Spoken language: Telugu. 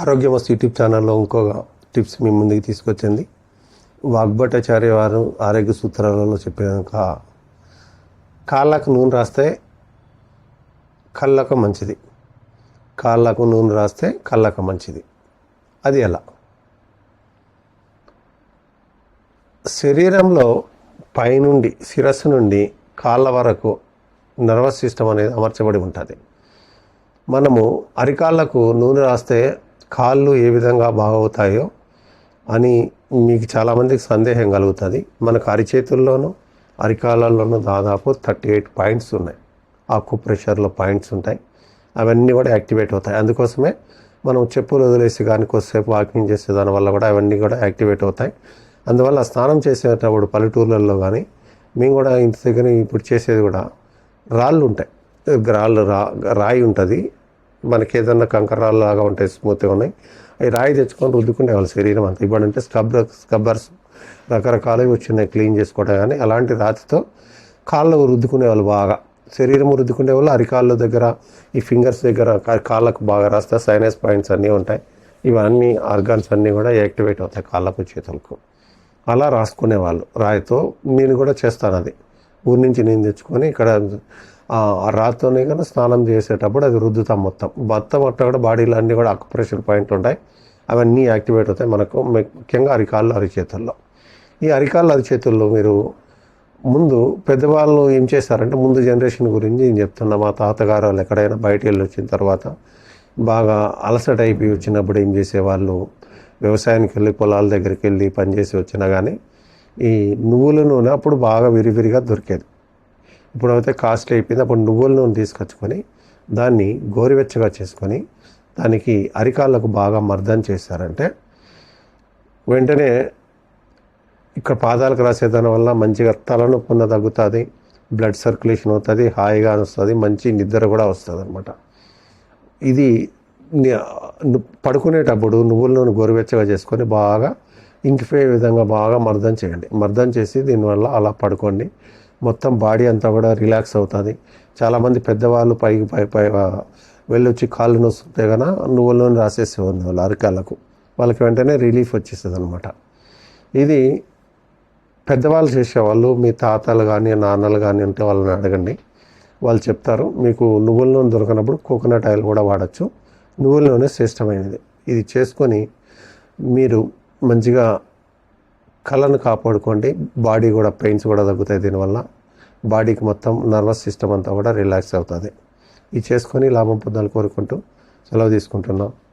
ఆరోగ్యమస్తు యూట్యూబ్ ఛానల్లో ఇంకో టిప్స్ మీ ముందుకు తీసుకొచ్చింది. వాగ్భటాచార్య వారు ఆరోగ్య సూత్రాలలో చెప్పినాక కాళ్ళకు నూనె రాస్తే కళ్ళకు మంచిది. కాళ్ళకు నూనె రాస్తే కళ్ళకు మంచిది. అది ఎలా? శరీరంలో పైనుండి శిరస్సు నుండి కాళ్ళ వరకు నర్వస్ సిస్టమ్ అనేది అమర్చబడి ఉంటుంది. మనము అరికాళ్ళకు నూనె రాస్తే కాళ్ళు ఏ విధంగా బాగవుతాయో అని మీకు చాలామందికి సందేహం కలుగుతుంది. మనకు అరిచేతుల్లోనూ అరికాలలోనూ దాదాపు థర్టీ ఎయిట్ పాయింట్స్ ఉన్నాయి. ఆకుప్రెషర్లో పాయింట్స్ ఉంటాయి. అవన్నీ కూడా యాక్టివేట్ అవుతాయి. అందుకోసమే మనం చెప్పులు వదిలేసి కానీ కొద్దిసేపు వాకింగ్ చేసే దాని వల్ల కూడా అవన్నీ కూడా యాక్టివేట్ అవుతాయి. అందువల్ల స్నానం చేసేటప్పుడు పల్లెటూర్లలో కానీ మేము కూడా ఇంటి దగ్గర ఇప్పుడు చేసేది కూడా రాళ్ళు ఉంటాయి. రాళ్ళు రా రాయి ఉంటుంది. మనకి ఏదన్నా కంకరాలు లాగా ఉంటాయి స్మూత్గా ఉన్నాయి. అవి రాయి తెచ్చుకొని రుద్దుకునే వాళ్ళ శరీరం అంతా. ఇవ్వండి అంటే స్కబ్బర్స్ స్క్రబ్బర్స్ రకరకాలవి వచ్చినాయి క్లీన్ చేసుకోవడం కానీ అలాంటి రాతితో కాళ్ళు రుద్దుకునే వాళ్ళు బాగా. శరీరం రుద్దుకునే వాళ్ళు అరికాళ్ళ దగ్గర ఈ ఫింగర్స్ దగ్గర కా- కాళ్ళకు బాగా రాస్తే సైనస్ పాయింట్స్ అన్నీ ఉంటాయి. ఇవన్నీ ఆర్గాన్స్ అన్నీ కూడా యాక్టివేట్ అవుతాయి కాళ్ళకు చేతులకు. అలా రాసుకునే వాళ్ళు. రాయితో నేను కూడా చేస్తాను అది. ఊరి నుంచి నేను తెచ్చుకొని ఇక్కడ ఆ ఆ కానీ స్నానం చేసేటప్పుడు అది రుద్దుతాం మొత్తం. మొత్తం అట్లా కూడా బాడీలో అన్నీ కూడా అక్యుప్రెషర్ పాయింట్ ఉంటాయి. అవన్నీ యాక్టివేట్ అవుతాయి మనకు ముఖ్యంగా అరికాళ్ళు అరిచేతుల్లో. ఈ అరికాళ్ళు అరిచేతుల్లో మీరు ముందు పెద్దవాళ్ళు ఏం చేస్తారంటే ముందు జనరేషన్ గురించి నేను చెప్తున్నా. మా తాతగారు వాళ్ళు ఎక్కడైనా బయటికి వెళ్ళి వచ్చిన తర్వాత బాగా అలసట అయిపోయి వచ్చినప్పుడు ఏం చేసేవాళ్ళు? వ్యవసాయానికి వెళ్ళి పొలాల దగ్గరికి వెళ్ళి పనిచేసి వచ్చినా కానీ ఈ నువ్వుల నూనె అప్పుడు బాగా విరివిరిగా దొరికేది. ఇప్పుడు అయితే కాస్ట్ అయిపోయింది. అప్పుడు నువ్వుల నూనె తీసుకొచ్చుకొని దాన్ని గోరువెచ్చగా చేసుకొని దానికి అరికాళ్ళకు బాగా మర్దన చేశారంటే వెంటనే ఇక్కడ పాదాలకు రాసేదాని వల్ల మంచిగా తలనొప్పి ఉన్న తగ్గుతుంది బ్లడ్ సర్క్యులేషన్ అవుతుంది హాయిగా వస్తుంది మంచి నిద్ర కూడా వస్తుంది అనమాట ఇది పడుకునేటప్పుడు నువ్వుల నూనె గోరువెచ్చగా చేసుకొని బాగా ఇంకిపోయే విధంగా బాగా మర్దం చేయండి. మర్దం చేసి దీనివల్ల అలా పడుకోండి. మొత్తం బాడీ అంతా కూడా రిలాక్స్ అవుతుంది. చాలామంది పెద్దవాళ్ళు పైకి పై పై వెళ్ళొచ్చి కాళ్ళు నొస్తుంటే కన్నా నువ్వుల నూనె రాసేసి ఉంది వాళ్ళు అరికాళ్ళకు. వాళ్ళకి వెంటనే రిలీఫ్ వచ్చేస్తుంది అనమాట ఇది పెద్దవాళ్ళు చేసేవాళ్ళు మీ తాతలు కానీ నాన్నలు కానీ ఉంటే వాళ్ళని అడగండి. వాళ్ళు చెప్తారు మీకు నువ్వుల నూనె దొరకనప్పుడు కోకోనట్ ఆయిల్ కూడా వాడచ్చు. నువ్వుల నూనె శ్రేష్టమైనది. ఇది చేసుకొని మీరు మంచిగా కళ్ళను కాపాడుకోండి. బాడీ కూడా పెయిన్స్ కూడా తగ్గుతాయి దీనివల్ల. బాడీకి మొత్తం నర్వస్ సిస్టమ్ అంతా కూడా రిలాక్స్ అవుతుంది. ఇది చేసుకొని లాభం పొందాలని కోరుకుంటూ సెలవు తీసుకుంటున్నాం.